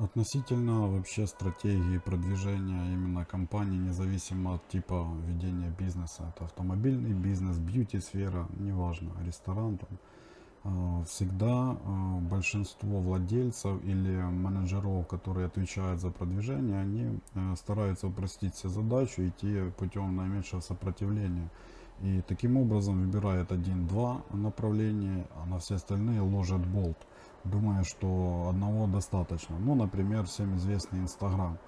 Относительно вообще стратегии продвижения именно компании, независимо от типа ведения бизнеса, это автомобильный бизнес, бьюти-сфера, неважно, ресторан, там, а, всегда а, большинство владельцев или менеджеров, которые отвечают за продвижение, они э, стараются упростить себе задачу, идти путем наименьшего сопротивления. И таким образом выбирает один-два направления, а на все остальные ложат болт думая, что одного достаточно. Ну, например, всем известный Инстаграм.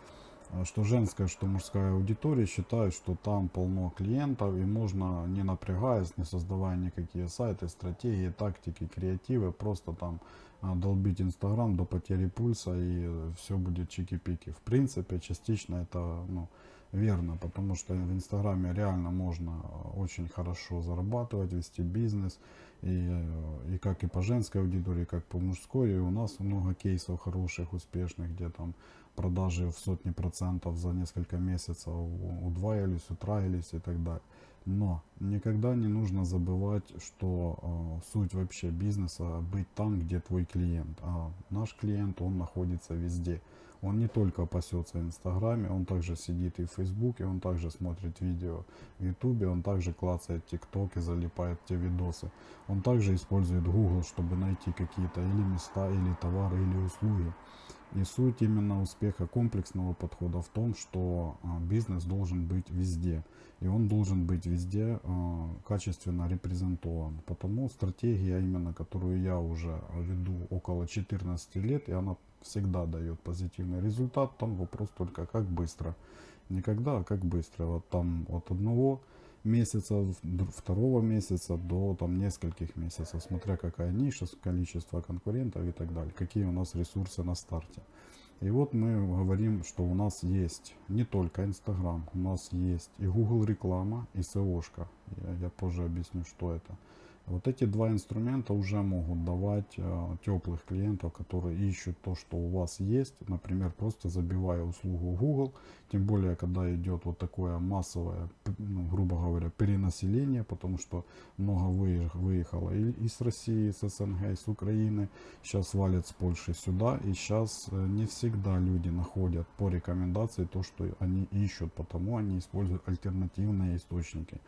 А Что женская, что мужская аудитория считают, что там полно клиентов и можно, не напрягаясь, не создавая никакие сайты, стратегии, тактики, креативы, просто там а, долбить Инстаграм до потери пульса и все будет чики-пики. В принципе, частично это ну, верно, потому что в Инстаграме реально можно очень хорошо зарабатывать, вести бизнес. И, и как и по женской аудитории, как по мужской. И у нас много кейсов хороших, успешных, где там продажи в сотни процентов за несколько месяцев удваивались, утраились и так далее. Но никогда не нужно забывать, что э, суть вообще бизнеса быть там, где твой клиент. А наш клиент, он находится везде. Он не только пасется в Инстаграме, он также сидит и в Фейсбуке, он также смотрит видео в Ютубе, он также клацает ТикТок и залипает те видосы. Он также использует Google, чтобы найти какие-то или места, или товары, или услуги. И суть именно успеха комплексного подхода в том, что а, бизнес должен быть везде. И он должен быть везде а, качественно репрезентован. Потому стратегия именно, которую я уже веду около 14 лет, и она всегда дает позитивный результат. Там вопрос только как быстро. Никогда, а как быстро. Вот там от одного месяца, второго месяца до там нескольких месяцев, смотря какая ниша, количество конкурентов и так далее, какие у нас ресурсы на старте. И вот мы говорим, что у нас есть не только Инстаграм, у нас есть и Google реклама, и SEOшка. Я, я позже объясню, что это. Вот эти два инструмента уже могут давать э, теплых клиентов, которые ищут то, что у вас есть. Например, просто забивая услугу Google. Тем более, когда идет вот такое массовое, ну, грубо говоря, перенаселение, потому что много выехало и из России, из СНГ, из Украины. Сейчас валят с Польши сюда. И сейчас э, не всегда люди находят по рекомендации то, что они ищут. Потому они используют альтернативные источники.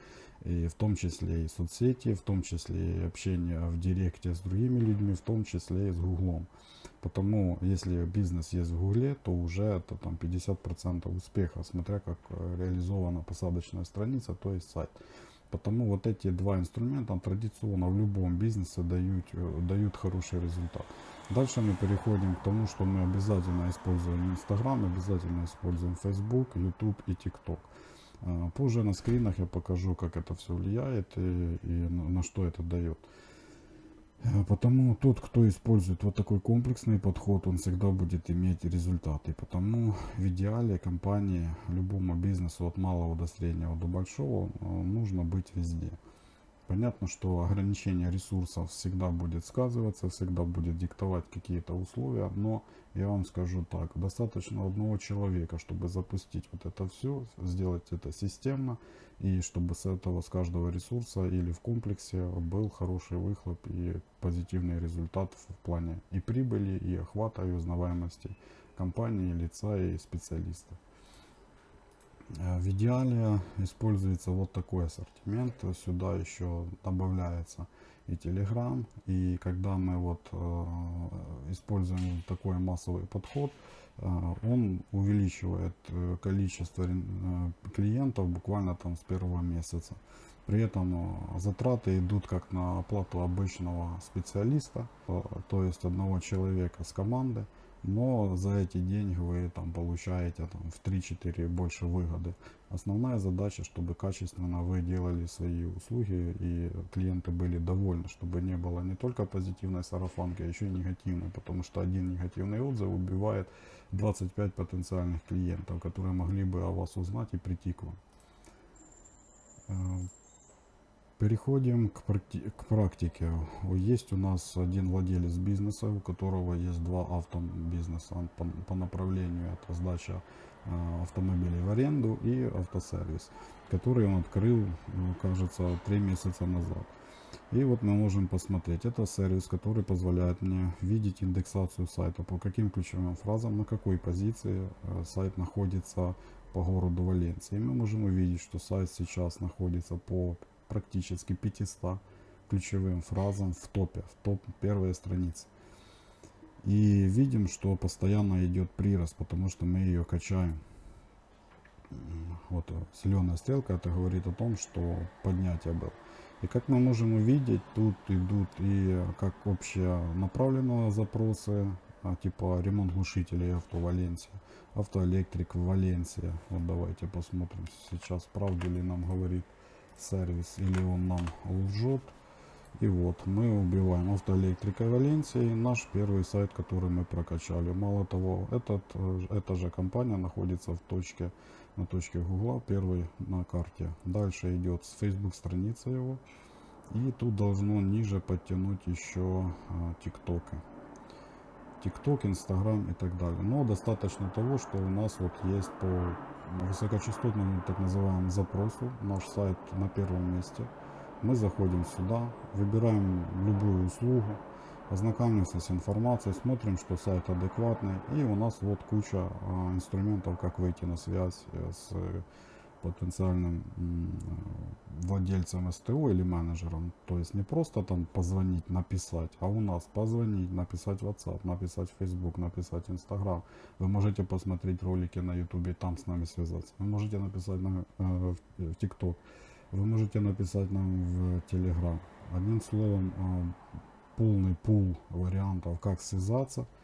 И в том числе и соцсети, в том числе и общение в директе с другими людьми, в том числе и с Гуглом. Потому если бизнес есть в Гугле, то уже это там 50% успеха, смотря как э, реализована посадочная страница, то есть сайт. Потому вот эти два инструмента традиционно в любом бизнесе дают, э, дают хороший результат. Дальше мы переходим к тому, что мы обязательно используем Instagram, обязательно используем Facebook, YouTube и TikTok. А, позже на скринах я покажу, как это все влияет и, и на что это дает. А, потому тот, кто использует вот такой комплексный подход, он всегда будет иметь результаты. Потому в идеале компании, любому бизнесу от малого до среднего до большого а, нужно быть везде. Понятно, что ограничение ресурсов всегда будет сказываться, всегда будет диктовать какие-то условия, но я вам скажу так, достаточно одного человека, чтобы запустить вот это все, сделать это системно, и чтобы с этого, с каждого ресурса или в комплексе был хороший выхлоп и позитивный результат в плане и прибыли, и охвата, и узнаваемости компании, лица и специалиста. Э, в идеале используется вот такой ассортимент. Сюда еще добавляется и Telegram. И когда мы вот э, используем такой массовый подход, э, он увеличивает количество клиентов буквально там с первого месяца. При этом затраты идут как на оплату обычного специалиста, то есть одного человека с команды но за эти деньги вы там получаете там, в 3-4 больше выгоды. Основная задача, чтобы качественно вы делали свои услуги и клиенты были довольны, чтобы не было не только позитивной сарафанки, а еще и негативной, потому что один негативный отзыв убивает 25 потенциальных клиентов, которые могли бы о вас узнать и прийти к вам. Переходим к, практи к практике. Есть у нас один владелец бизнеса, у которого есть два автобизнеса по, по направлению. Это сдача э, автомобилей в аренду и автосервис, который он открыл, кажется, три месяца назад. И вот мы можем посмотреть. Это сервис, который позволяет мне видеть индексацию сайта, по каким ключевым фразам, на какой позиции э, сайт находится по городу Валенсия. И мы можем увидеть, что сайт сейчас находится по практически 500 ключевым фразам в топе, в топ первой страницы. И видим, что постоянно идет прирост, потому что мы ее качаем. Вот зеленая стрелка, это говорит о том, что поднятие было. И как мы можем увидеть, тут идут и как общие направленные запросы, а, типа ремонт глушителей авто Валенсия, автоэлектрик в Валенсия. Вот давайте посмотрим сейчас, правду ли нам говорит сервис или он нам лжет. И вот мы убиваем автоэлектрика Валенсии, наш первый сайт, который мы прокачали. Мало того, этот, эта же компания находится в точке, на точке Гугла, первый на карте. Дальше идет с Facebook страница его. И тут должно ниже подтянуть еще а, ТикТоки. ТикТок, Инстаграм и так далее. Но достаточно того, что у нас вот есть по высокочастотному так называемому запросу наш сайт на первом месте. Мы заходим сюда, выбираем любую услугу, ознакомимся с информацией, смотрим, что сайт адекватный. И у нас вот куча а, инструментов, как выйти на связь э, с потенциальным владельцем СТО или менеджером. То есть не просто там позвонить, написать, а у нас позвонить, написать WhatsApp, написать Facebook, написать Instagram. Вы можете посмотреть ролики на YouTube там с нами связаться. Вы можете написать нам э, в TikTok. Вы можете написать нам в Telegram. Одним словом, э, полный пул вариантов, как связаться –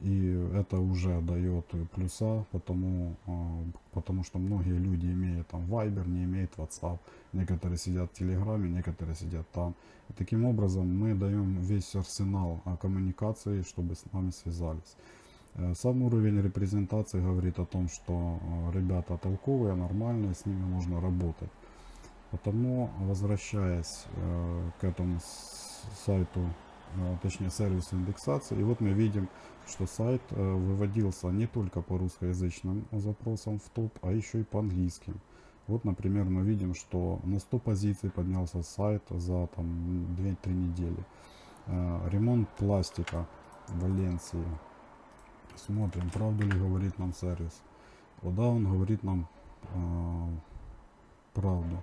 и это уже дает плюса, потому, а, потому что многие люди имеют там Viber, не имеют WhatsApp, некоторые сидят в Телеграме, некоторые сидят там. И таким образом мы даем весь арсенал а, коммуникации, чтобы с нами связались. Э, сам уровень репрезентации говорит о том, что ребята толковые, нормальные, с ними можно работать. Потому, возвращаясь э, к этому сайту точнее сервис индексации. И вот мы видим, что сайт э, выводился не только по русскоязычным запросам в топ, а еще и по английским. Вот, например, мы видим, что на 100 позиций поднялся сайт за там 2-3 недели. Э, ремонт пластика в Валенсии. Смотрим, правду ли говорит нам сервис. Вот да, он говорит нам э, правду.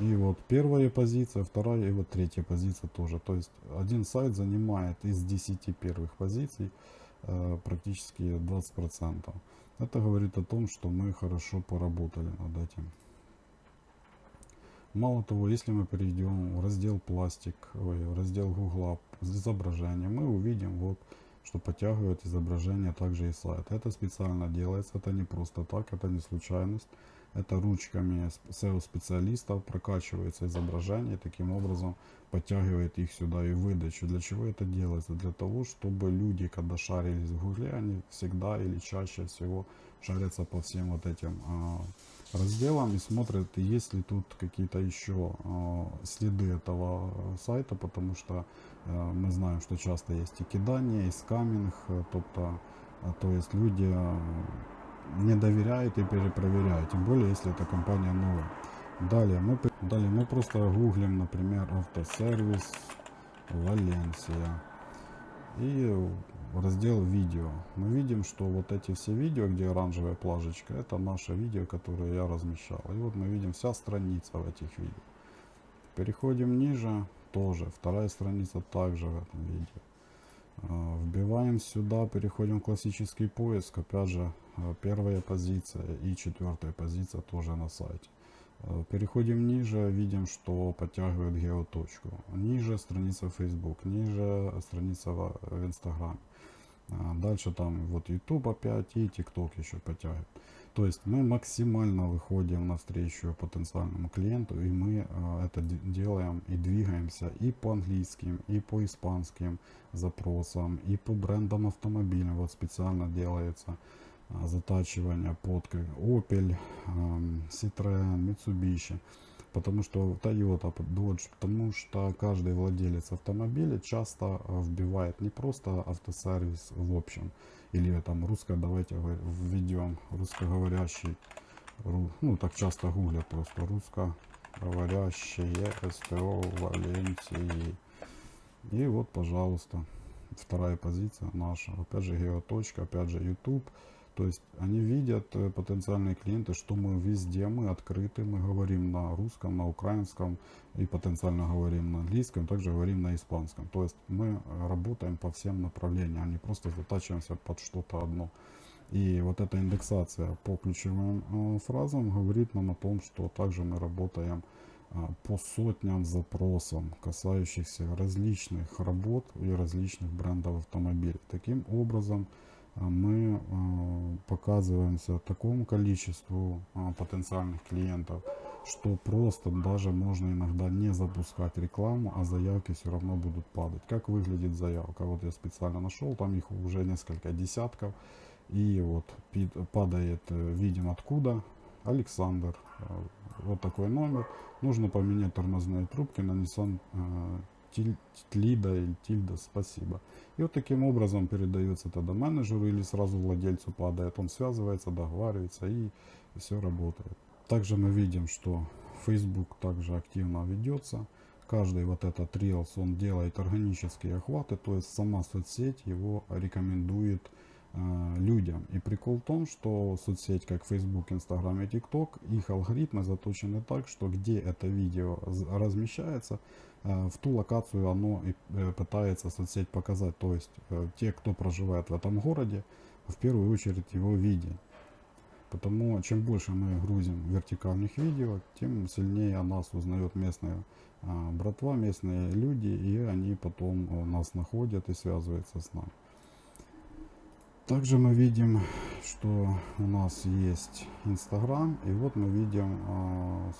И вот первая позиция, вторая и вот третья позиция тоже. То есть один сайт занимает из 10 первых позиций э, практически 20%. Это говорит о том, что мы хорошо поработали над этим. Мало того, если мы перейдем в раздел пластик, ой, в раздел гугла изображения, мы увидим вот, что подтягивает изображение также и сайт. Это специально делается, это не просто так, это не случайность. Это ручками SEO-специалистов прокачивается изображение, таким образом подтягивает их сюда и выдачу. Для чего это делается? Для того, чтобы люди, когда шарились в гугле, они всегда или чаще всего шарятся по всем вот этим а, разделам и смотрят, есть ли тут какие-то еще а, следы этого сайта, потому что а, мы знаем, что часто есть и кидание, и скаминг, то, то, то есть люди не доверяет и перепроверяет, тем более если эта компания новая. Далее мы, далее мы просто гуглим, например, автосервис Валенсия и раздел видео. Мы видим, что вот эти все видео, где оранжевая плажечка, это наше видео, которое я размещал. И вот мы видим вся страница в этих видео. Переходим ниже, тоже вторая страница также в этом видео. А, вбиваем сюда, переходим в классический поиск. Опять же, а, первая позиция и четвертая позиция тоже на сайте. А, переходим ниже, видим, что подтягивает геоточку. Ниже страница Facebook, ниже страница в Instagram. Дальше там вот YouTube опять и TikTok еще подтягивает. То есть мы максимально выходим навстречу потенциальному клиенту, и мы э, это делаем и двигаемся и по английским, и по испанским запросам, и по брендам автомобиля. Вот специально делается э, затачивание под Opel, э, Citroen, Mitsubishi. Потому что Toyota, Dodge, потому что каждый владелец автомобиля часто э, вбивает не просто автосервис в общем, или там русское, давайте введем русскоговорящий, ну так часто гуглят просто русско говорящее СТО Валенции. И вот, пожалуйста, вторая позиция наша. Опять же геоточка, опять же YouTube. То есть они видят, э, потенциальные клиенты, что мы везде, мы открыты, мы говорим на русском, на украинском и потенциально говорим на английском, также говорим на испанском. То есть мы работаем по всем направлениям, а не просто затачиваемся под что-то одно. И вот эта индексация по ключевым э, фразам говорит нам о том, что также мы работаем э, по сотням запросам, касающихся различных работ и различных брендов автомобилей. Таким образом, мы а, показываемся такому количеству а, потенциальных клиентов, что просто даже можно иногда не запускать рекламу, а заявки все равно будут падать. Как выглядит заявка? Вот я специально нашел, там их уже несколько десятков. И вот падает, э, видим откуда, Александр, вот такой номер. Нужно поменять тормозные трубки на Nissan э, Тлида или Тильда, спасибо. И вот таким образом передается тогда менеджеру или сразу владельцу падает. Он связывается, договаривается и все работает. Также мы видим, что Facebook также активно ведется. Каждый вот этот Reels, он делает органические охваты, то есть сама соцсеть его рекомендует людям. И прикол в том, что соцсеть, как Facebook, Instagram и TikTok, их алгоритмы заточены так, что где это видео размещается, в ту локацию оно и пытается соцсеть показать. То есть те, кто проживает в этом городе, в первую очередь его видят. Потому чем больше мы грузим вертикальных видео, тем сильнее о нас узнает местная братва, местные люди, и они потом нас находят и связываются с нами. Также мы видим, что у нас есть Инстаграм, и вот мы видим,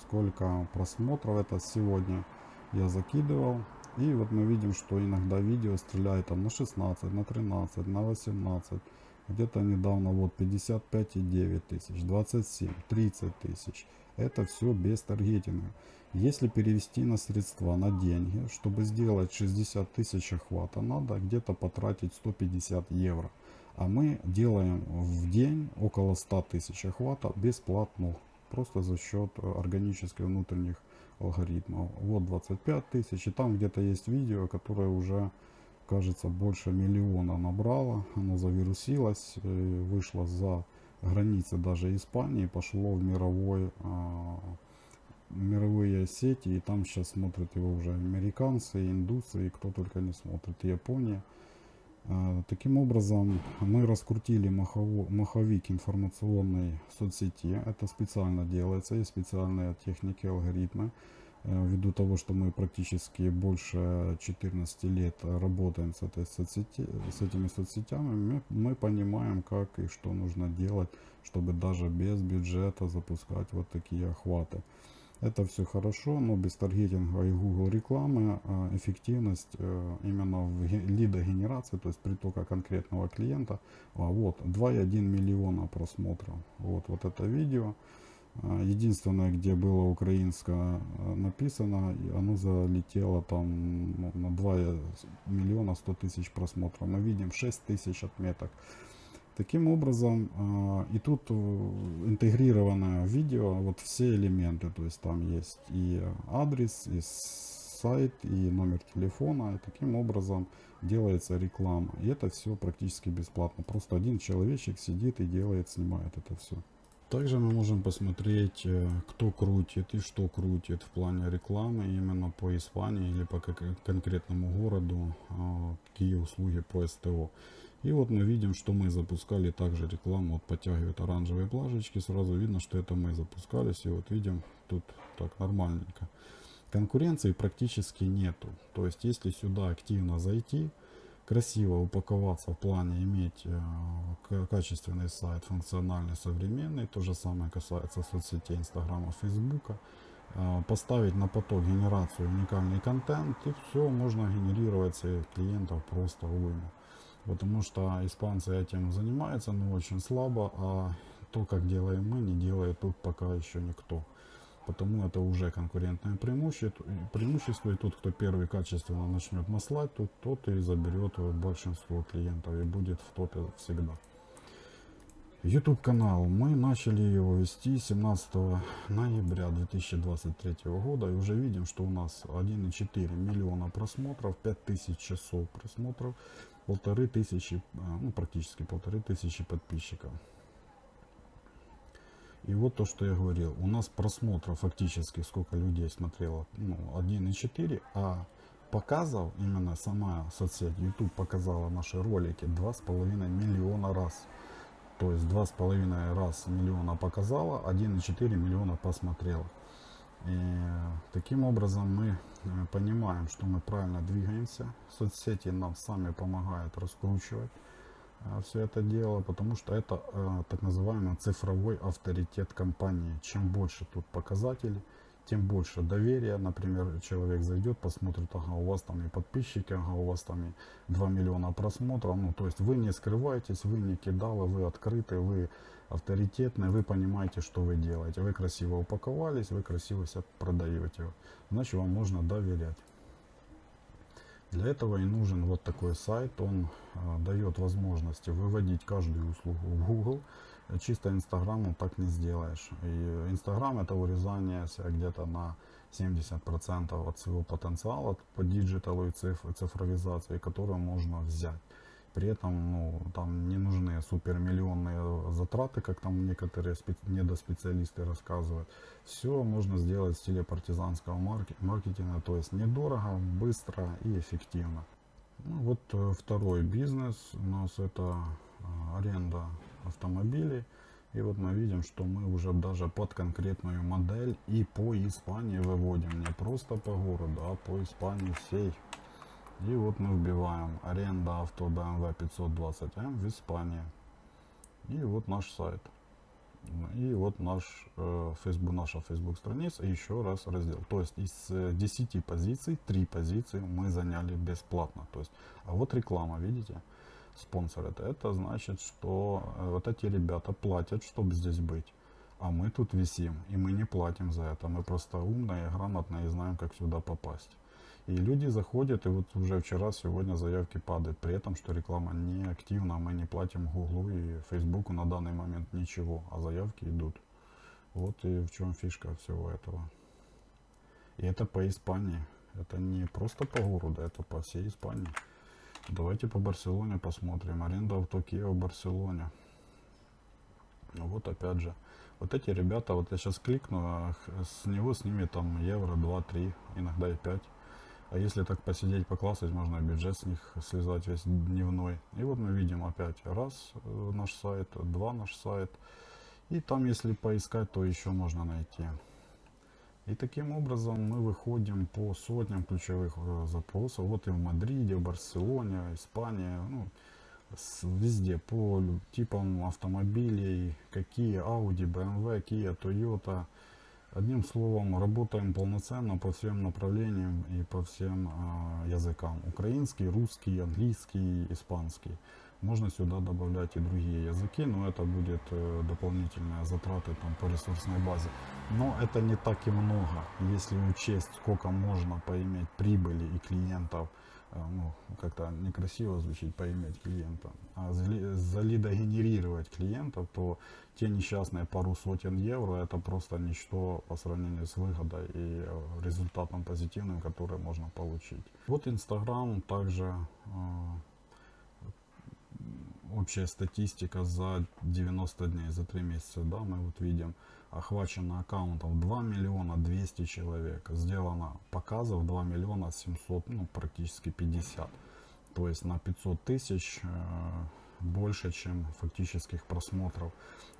сколько просмотров это сегодня я закидывал. И вот мы видим, что иногда видео стреляет там на 16, на 13, на 18. Где-то недавно вот 55,9 тысяч, 27, 30 тысяч. Это все без таргетинга. Если перевести на средства, на деньги, чтобы сделать 60 тысяч охвата, надо где-то потратить 150 евро. А мы делаем в день около 100 тысяч охвата бесплатно. Просто за счет органических внутренних алгоритмов. Вот 25 тысяч. И там где-то есть видео, которое уже, кажется, больше миллиона набрало. Оно завирусилось, э, вышло за границы даже Испании, пошло в мировой, а, мировые сети. И там сейчас смотрят его уже американцы, индусы и кто только не смотрит. Япония. А, таким образом, мы раскрутили маховик информационной соцсети. Это специально делается, есть специальные техники, алгоритмы. Э, ввиду того, что мы практически больше 14 лет работаем с, этой соцсети, с этими соцсетями, мы, мы понимаем, как и что нужно делать, чтобы даже без бюджета запускать вот такие охваты. Это все хорошо, но без таргетинга и Google рекламы а, эффективность э, именно в лидогенерации, то есть притока конкретного клиента, а, вот 2,1 миллиона просмотров. Вот, вот это видео. А, единственное, где было украинское э, написано, оно залетело там ну, на 2 миллиона 100 тысяч просмотров. Мы видим 6 тысяч отметок. Таким образом, а, и тут э, интегрировано видео, вот все элементы, то есть там есть и адрес, и сайт, и номер телефона, и таким образом делается реклама. И это все практически бесплатно. Просто один человечек сидит и делает, снимает это все. Также мы можем посмотреть, э, кто крутит и что крутит в плане рекламы именно по Испании или по конкретному городу, а, какие услуги по СТО. И вот мы видим, что мы запускали также рекламу. Вот подтягивают оранжевые плашечки. Сразу видно, что это мы запускались. И вот видим, тут так нормальненько. Конкуренции практически нету. То есть, если сюда активно зайти, красиво упаковаться в плане иметь э, качественный сайт, функциональный, современный. То же самое касается соцсетей Инстаграма, Фейсбука. Э, поставить на поток генерацию уникальный контент и все, можно генерировать клиентов просто уйму потому что испанцы этим занимаются, но очень слабо, а то, как делаем мы, не делает тут пока еще никто. Потому это уже конкурентное преимущество, преимущество, и тот, кто первый качественно начнет наслать, тот, тот и заберет большинство клиентов и будет в топе всегда. YouTube канал. Мы начали его вести 17 ноября 2023 года и уже видим, что у нас 1,4 миллиона просмотров, 5000 часов просмотров, полторы тысячи, а, ну практически полторы тысячи подписчиков. И вот то, что я говорил, у нас просмотров фактически сколько людей смотрело, ну 1,4, а показов именно сама соцсеть YouTube показала наши ролики 2,5 миллиона раз. То есть два с половиной раз миллиона показала, 1,4 миллиона посмотрела. И таким образом мы э, понимаем, что мы правильно двигаемся. Соцсети нам сами помогают раскручивать э, все это дело, потому что это э, так называемый цифровой авторитет компании. Чем больше тут показателей, тем больше доверия. Например, человек зайдет, посмотрит, ага, у вас там и подписчики, ага, у вас там и 2 миллиона просмотров. Ну, то есть вы не скрываетесь, вы не кидалы, вы открыты, вы авторитетны, вы понимаете, что вы делаете. Вы красиво упаковались, вы красиво себя продаете. Значит, вам можно доверять. Для этого и нужен вот такой сайт. Он э, дает возможности выводить каждую услугу в Google чисто Инстаграмом так не сделаешь. И Инстаграм это урезание где-то на 70% от своего потенциала по диджиталу и цифровизации, которую можно взять. При этом ну, там не нужны супермиллионные затраты, как там некоторые недоспециалисты рассказывают. Все можно сделать в стиле партизанского маркетинга, то есть недорого, быстро и эффективно. Ну, вот э, второй бизнес у нас это э, аренда автомобилей. И вот мы видим, что мы уже даже под конкретную модель и по Испании выводим. Не просто по городу, а по Испании всей. И вот мы вбиваем аренда авто BMW 520M в Испании. И вот наш сайт. И вот наш, э, Facebook, наша Facebook страница и еще раз раздел. То есть из 10 позиций, 3 позиции мы заняли бесплатно. То есть, а вот реклама, видите? Спонсорят, это значит, что э, вот эти ребята платят, чтобы здесь быть. А мы тут висим, и мы не платим за это. Мы просто умные, грамотные и знаем, как сюда попасть. И люди заходят, и вот уже вчера, сегодня заявки падают. При этом, что реклама не активна, мы не платим Гуглу и Фейсбуку на данный момент ничего, а заявки идут. Вот и в чем фишка всего этого. И это по Испании. Это не просто по городу, это по всей Испании. Давайте по Барселоне посмотрим. Аренда авто Kia в Барселоне. Вот опять же. Вот эти ребята, вот я сейчас кликну, а с него снимет там евро 2-3, иногда и 5. А если так посидеть, поклассать, можно бюджет с них слезать весь дневной. И вот мы видим опять раз э, наш сайт, два наш сайт. И там, если поискать, то еще можно найти. И таким образом мы выходим по сотням ключевых э, запросов. Вот и в Мадриде, в Барселоне, Испания, ну, везде по типам автомобилей, какие Audi, BMW, Kia, Toyota. Одним словом, работаем полноценно по всем направлениям и по всем э, языкам. Украинский, русский, английский, испанский. Можно сюда добавлять и другие языки, но это будет э, дополнительные затраты там, по ресурсной базе. Но это не так и много, если учесть, сколько можно поиметь прибыли и клиентов. Э, ну, как-то некрасиво звучит поиметь клиента. А залидогенерировать клиентов, то те несчастные пару сотен евро, это просто ничто по сравнению с выгодой и э, результатом позитивным, который можно получить. Вот Инстаграм также общая статистика за 90 дней, за 3 месяца, да, мы вот видим, охвачено аккаунтов 2 миллиона 200 человек, сделано показов 2 миллиона 700, ну, практически 50. То есть на 500 тысяч э, больше, чем фактических просмотров.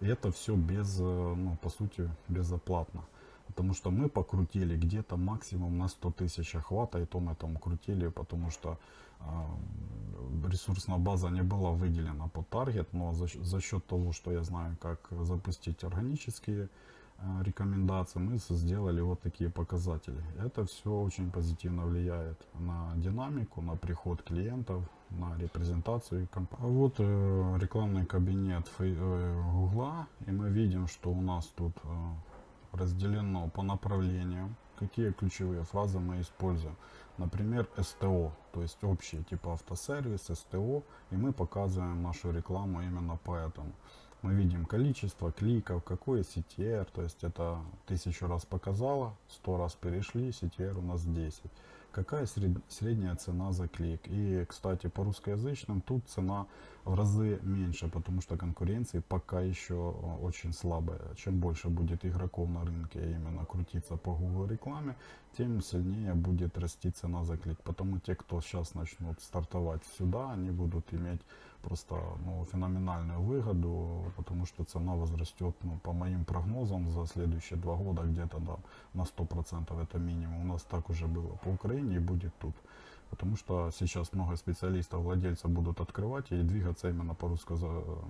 И это все без, э, ну, по сути, безоплатно. Потому что мы покрутили где-то максимум на 100 тысяч охвата, и то мы там крутили, потому что э, ресурсная база не была выделена по таргет, но за, за счет того, что я знаю, как запустить органические э, рекомендации, мы сделали вот такие показатели. Это все очень позитивно влияет на динамику, на приход клиентов, на репрезентацию компании. Вот э, рекламный кабинет Гугла, э, и мы видим, что у нас тут э, разделено по направлениям, какие ключевые фразы мы используем. Например, СТО, то есть общие типа автосервис, СТО, и мы показываем нашу рекламу именно поэтому. Мы видим количество кликов, какой CTR, то есть это тысячу раз показало, сто раз перешли, CTR у нас 10. Какая сред- средняя цена за клик? И, кстати, по русскоязычным тут цена в разы меньше, потому что конкуренции пока еще э, очень слабая. Чем больше будет игроков на рынке именно крутиться по Google рекламе, тем сильнее будет расти цена за клик. Потому те, кто сейчас начнут стартовать сюда, они будут иметь просто ну, феноменальную выгоду, потому что цена возрастет, ну, по моим прогнозам, за следующие два года где-то да, на 100% это минимум. У нас так уже было по Украине и будет тут. Потому что сейчас много специалистов, владельцев будут открывать и двигаться именно по русско-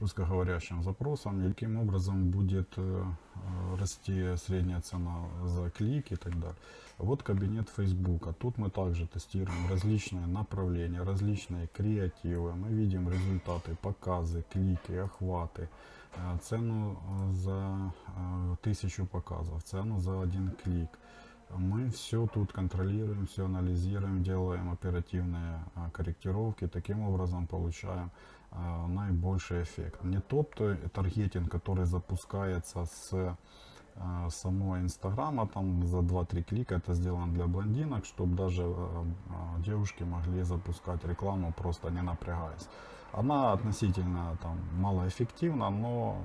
русскоговорящим запросам. И каким образом будет э, э, расти средняя цена за клик и так далее. Вот кабинет Фейсбука. Тут мы также тестируем различные направления, различные креативы. Мы видим результаты, показы, клики, охваты, э, цену э, за э, тысячу показов, цену за один клик. Мы все тут контролируем, все анализируем, делаем оперативные а, корректировки, таким образом получаем а, наибольший эффект. Не тот э, таргетинг, который запускается с а, самого Инстаграма, там за 2-3 клика это сделано для блондинок, чтобы даже девушки могли запускать рекламу просто не напрягаясь. Она относительно там малоэффективна, но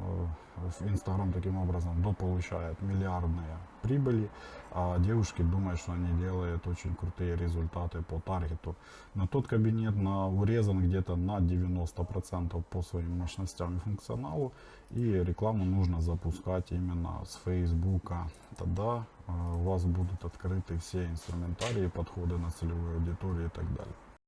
э, Инстаграм таким образом дополучает миллиардные прибыли, а девушки думают, что они делают очень крутые результаты по таргету. Но тот кабинет на, урезан где-то на 90% по своим мощностям и функционалу, и рекламу нужно запускать именно с Фейсбука. Тогда э, у вас будут открыты все инструментарии, подходы на целевую аудиторию и так далее.